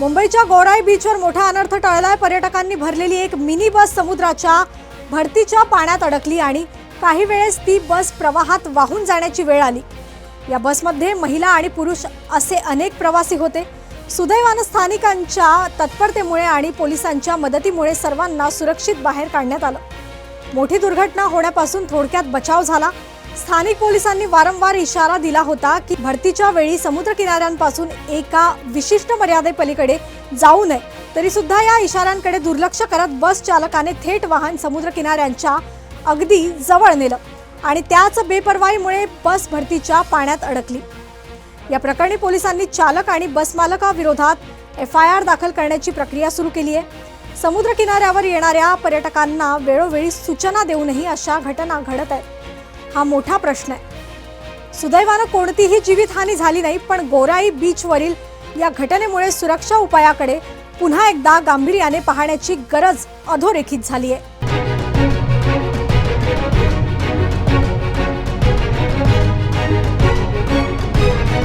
मुंबईच्या गोराई बीचवर मोठा अनर्थ टळलाय. पर्यटकांनी भरलेली एक मिनी बस समुद्राच्या भरतीच्या पाण्यात अडकली आणि काही वेळेस ती बस प्रवाहात वाहून जाण्याची वेळ आली. या बसमध्ये महिला आणि पुरुष असे अनेक प्रवासी होते. सुदैवानं स्थानिकांच्या तत्परतेमुळे आणि पोलिसांच्या मदतीमुळे सर्वांना सुरक्षित बाहेर काढण्यात आलं. मोठी दुर्घटना होण्यापासून थोडक्यात बचाव झाला. स्थानिक पोलिसांनी वारंवार इशारा दिला होता की भरतीच्या वेळी समुद्र किनाऱ्यांपासून एका विशिष्ट मर्यादेपलीकडे जाऊ नये. तरी सुद्धा या इशाऱ्यांकडे दुर्लक्ष करत बस चालकाने थेट वाहन समुद्र किनाऱ्यांच्या अगदी जवळ नेलं आणि त्याच बेपरवाईमुळे बस भरतीच्या पाण्यात अडकली. या प्रकरणी पोलिसांनी चालक आणि बस मालकाविरोधात एफ आय आर दाखल करण्याची प्रक्रिया सुरू केली आहे. समुद्र किनाऱ्यावर येणाऱ्या पर्यटकांना वेळोवेळी सूचना देऊनही अशा घटना घडत आहेत. हा मोठा प्रश्न आहे. सुदैवानं कोणतीही जीवितहानी झाली नाही पण गोराई बीचवरील या घटनेमुळे सुरक्षा उपायाकडे पुन्हा एकदा गांभीर्याने पाहण्याची गरज अधोरेखित झाली आहे